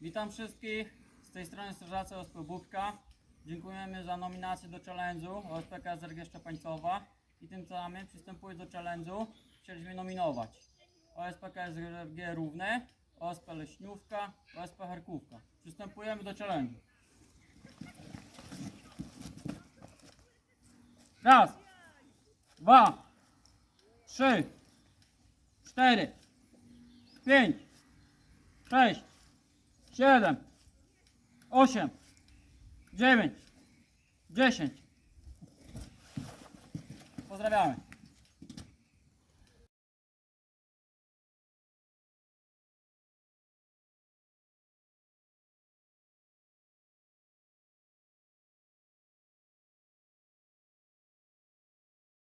Witam wszystkich, z tej strony Strażacy OSP Bubka. Dziękujemy za nominację do challenge'u OSP KSRG Szczepańcowa i tym samym przystępując do challenge'u chcieliśmy nominować OSP KSRG Równe, OSP Leśniówka, OSP Harkówka. Przystępujemy do challenge'u. Raz, dwa, trzy, cztery, pięć, sześć, siedem, osiem, dziewięć, dziesięć. Pozdrawiamy.